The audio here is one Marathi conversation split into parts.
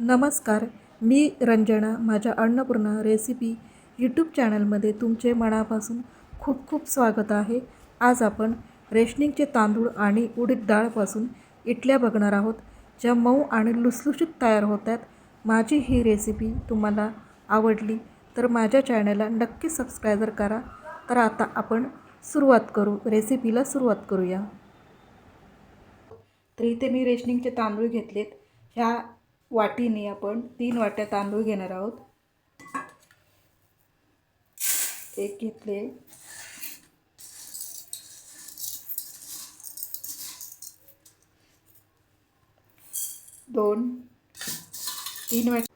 नमस्कार मी रंजना माझ्या अन्नपूर्णा रेसिपी यूट्यूब चॅनलमध्ये तुमचे मनापासून खूप खूप स्वागत आहे. आज आपण रेशनिंगचे तांदूळ आणि उडीद डाळपासून इडल्या बघणार आहोत ज्या मऊ आणि लुसलुशीत तयार होतात. माझी ही रेसिपी तुम्हाला आवडली तर माझ्या चॅनलला नक्की सबस्क्रायबर करा. तर आता आपण सुरुवात करू रेसिपीला सुरुवात करूया. तर इथे मी रेशनिंगचे तांदूळ घेतलेत. ह्या वाटीने आपण तीन वाट्या तांदूळ घेणार आहोत. एक घेतले. दोन. तीन वाटी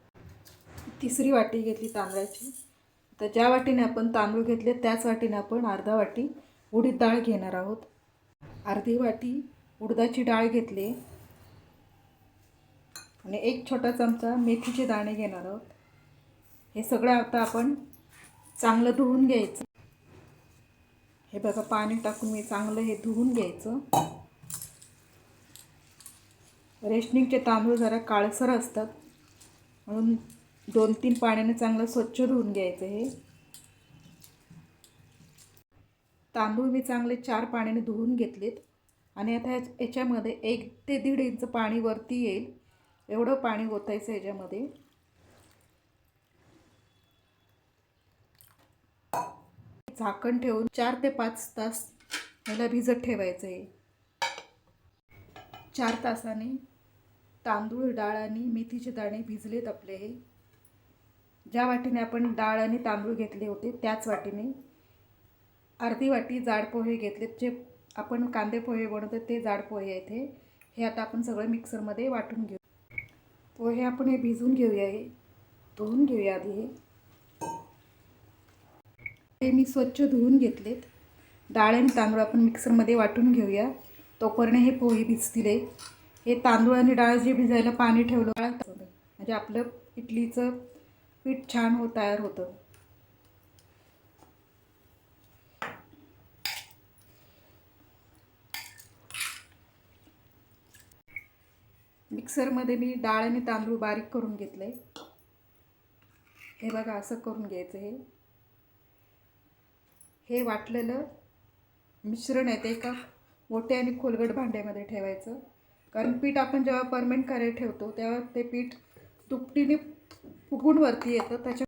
तिसरी वाटी घेतली तांदळाची. तर ज्या वाटीने आपण तांदूळ घेतले त्याच वाटीने आपण अर्धा वाटी उडीद डाळ घेणार आहोत. अर्धी वाटी उडदाची डाळ घेतली. आणि एक छोटा चमचा मेथीचे दाणे घेणार आहोत. हे सगळं आता आपण चांगलं धुवून घ्यायचं. हे बघा पाणी टाकून मी चांगलं हे धुवून घ्यायचं. रेशनिंगचे तांदूळ जरा काळसर असतात. म्हणून दोन तीन पाण्याने चांगलं स्वच्छ धुवून घ्यायचं हे. तांदूळ मी चांगले चार पाण्याने धुवून घेतलेत. आणि आता ह्या याच्यामध्ये एक ते दीड इंच पाणी वरती येईल. एवढं पाणी ओतायचं याच्यामध्ये. झाकण ठेवून चार ते पाच तास याला भिजत ठेवायचं आहे चार तासाने तांदूळ डाळ आणि मेथीचे दाणे भिजलेत आपले हे. ज्या वाटीने आपण डाळ आणि तांदूळ घेतले होते त्याच वाटीने. अर्धी वाटी जाड पोहे घेतलेत जे आपण कांदे पोहे बनवतो ते जाड पोहे आहेत हे. हे आता आपण सगळं मिक्सरमध्ये वाटून घेऊ. पोहे आपण हे भिजून घेऊया हे. धुवून घेऊया आधी हे. हे मी स्वच्छ धुवून घेतलेत. डाळ आणि तांदूळ आपण मिक्सरमध्ये वाटून घेऊया. तोपर्यंत हे पोहे भिजतील हे. हे तांदूळ आणि डाळ जे भिजायला पाणी ठेवलं म्हणजे आपलं इडलीचं पीठ छान हो तयार होतं. मिक्सरमध्ये मी डाळ आणि तांदूळ बारीक करून घेतले हे बघा असं करून घ्यायचं हे. हे वाटलेलं मिश्रण आहे ते एका मोठ्या आणि खोलगट भांड्यामध्ये ठेवायचं. कारण पीठ आपण जेव्हा परमेंट करायला ठेवतो तेव्हा ते पीठ तुपटीने फुगून वरती येतं. त्याच्या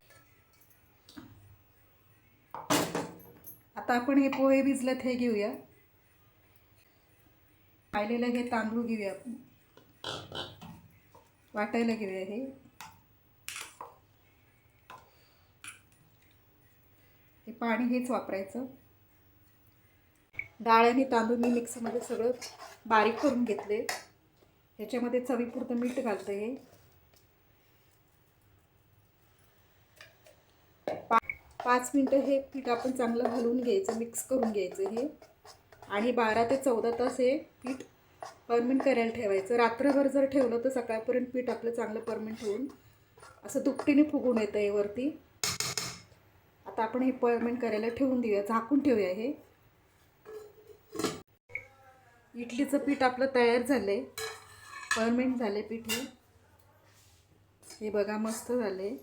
आता आपण हे पोहे भिजलेत हे घेऊया. पाहिलेलं हे तांदूळ घेऊया आपण. वाटायला घेऊया आहे. हे पाणी हेच वापरायचं. डाळ आणि तांदूळ मी मिक्सरमध्ये सगळं बारीक करून घेतले. ह्याच्यामध्ये चवीपुरतं मीठ घालतं हे. पा पाच मिनटं हे पीठ आपण चांगलं हलवून घ्यायचं मिक्स करून घ्यायचं हे. आणि बारा ते चौदा तास हे पीठ परमेंट करायला ठेवायचं. रात्रभर जर ठेवलं तर सकाळपर्यंत पीठ आपलं चांगलं परमेंट होऊन असं दुपटीने फुगून येतं आहे वरती. आता आपण हे परमेंट करायला ठेवून देऊया. झाकून ठेवूया हे. इडलीचं पीठ आपलं तयार झालं आहे परमेंट झाले पीठ हे. हे बघा मस्त झाले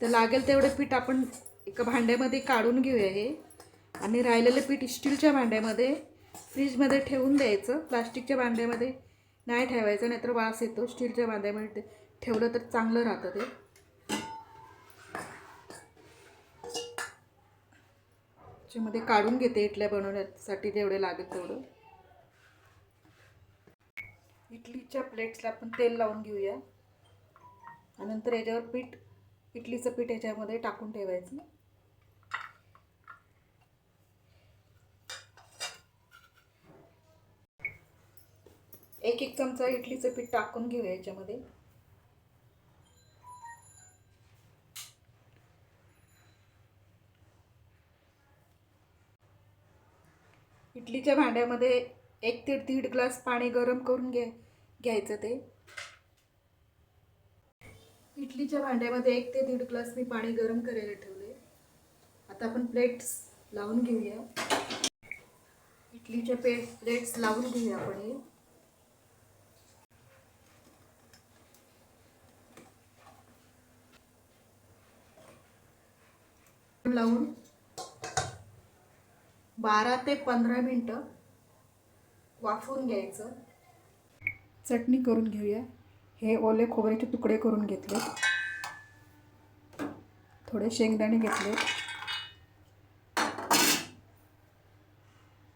तर लागेल तेवढं पीठ आपण एका भांड्यामध्ये काढून घेऊया हे. आणि राहिलेलं पीठ स्टीलच्या भांड्यामध्ये. फ्रीजमध्ये ठेवून द्यायचं. प्लास्टिकच्या भांड्यामध्ये नाही ठेवायचं नाहीतर वास येतो. स्टीलच्या भांड्यामध्ये ठेवलं तर चांगलं राहतं ते. त्याच्यामध्ये काढून घेते इडल्या बनवण्यासाठी जेवढे लागेल तेवढं. इडलीच्या प्लेट्सला आपण तेल लावून घेऊया. आणि नंतर याच्यावर पीठ इडलीचं पीठ याच्यामध्ये टाकून ठेवायचं. एक एक चमचा इडलीचं पीठ टाकून घेऊया याच्यामध्ये. इडलीच्या भांड्यामध्ये एक ते दीड ग्लास पाणी गरम करून घ्या घ्यायचं ते. इडलीच्या भांड्यामध्ये एक ते दीड ग्लास मी पाणी गरम करायला ठेवले आता आपण प्लेट्स लावून घेऊया. इडलीच्या पे प्लेट्स लावून घेऊया आपण हे. लावून बारा ते पंधरा मिनटं वाफून घ्यायचं. चटणी करून घेऊया. हे ओले खोबऱ्याचे तुकडे करून घेतले. थोडे शेंगदाणे घेतले.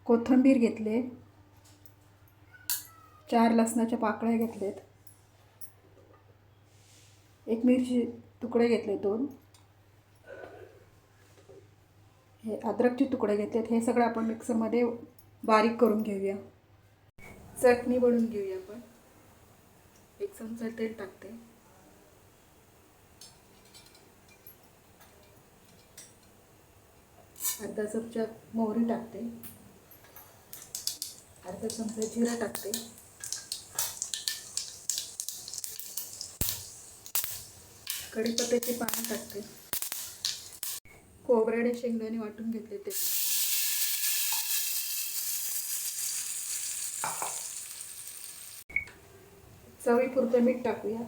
कोथिंबीर घेतले. चार लसणाच्या पाकळ्या घेतलेत. एक मिरची तुकडे घेतले दोन. हे अद्रकचे तुकडे घेतलेत. हे सगळं आपण मिक्सरमध्ये बारीक करून घेऊया. चटणी बनवून घेऊया आपण. एक चमचा तेल टाकते. अर्धा चमचा मोहरी टाकते. अर्धा चमचा जिरा टाकते. कढीपत्त्याची पानं टाकते. खोबऱ्याने शेंगदाणे वाटून घेतले ते. चवीपुरतं मीठ टाकूया.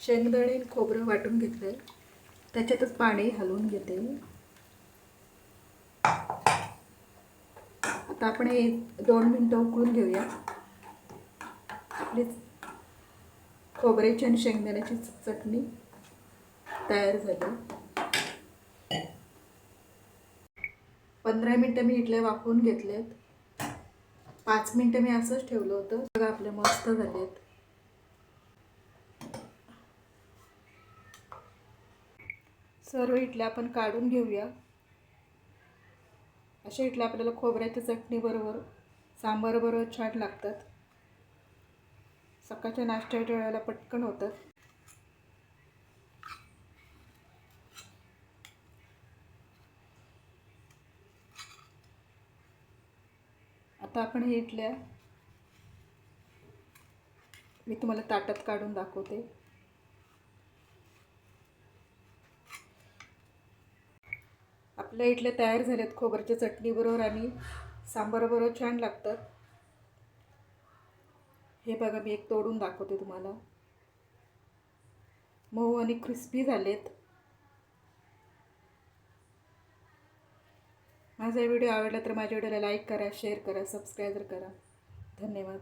शेंगदाणे खोबरं वाटून घेतलं त्याच्यातच पाणी हलवून घेते आता आपण हे दोन मिनटं उकळून घेऊया. आपली खोबऱ्याची आणि शेंगदाण्याची चटणी तयार झाली. पंधरा मिनटं मी इडल्या वाफवून घेतल्यात पाच मिनटं मी असंच ठेवलं होतं. सगळं आपले मस्त झालेत. सर्व इडल्या आपण काढून घेऊया. अशा इडल्या आपल्याला खोबऱ्याच्या चटणीबरोबर सांबारबरोबर छान लागतात. सकाळच्या नाश्त्याच्या वेळेला पटकन होतात. आता आपण हे इडल्या मी तुम्हाला ताटात काढून दाखवते. आपल्या इथले तयार झालेत खोबऱ्याच्या चटणीबरोबर आणि सांबाराबरोबर छान लागतात. हे बघा मी एक तोडून दाखवते तुम्हाला. मऊ आणि क्रिस्पी झालेत. माझा व्हिडिओ आवडला तर माझ्या व्हिडिओला लाईक करा शेअर करा सबस्क्राईब करा. धन्यवाद.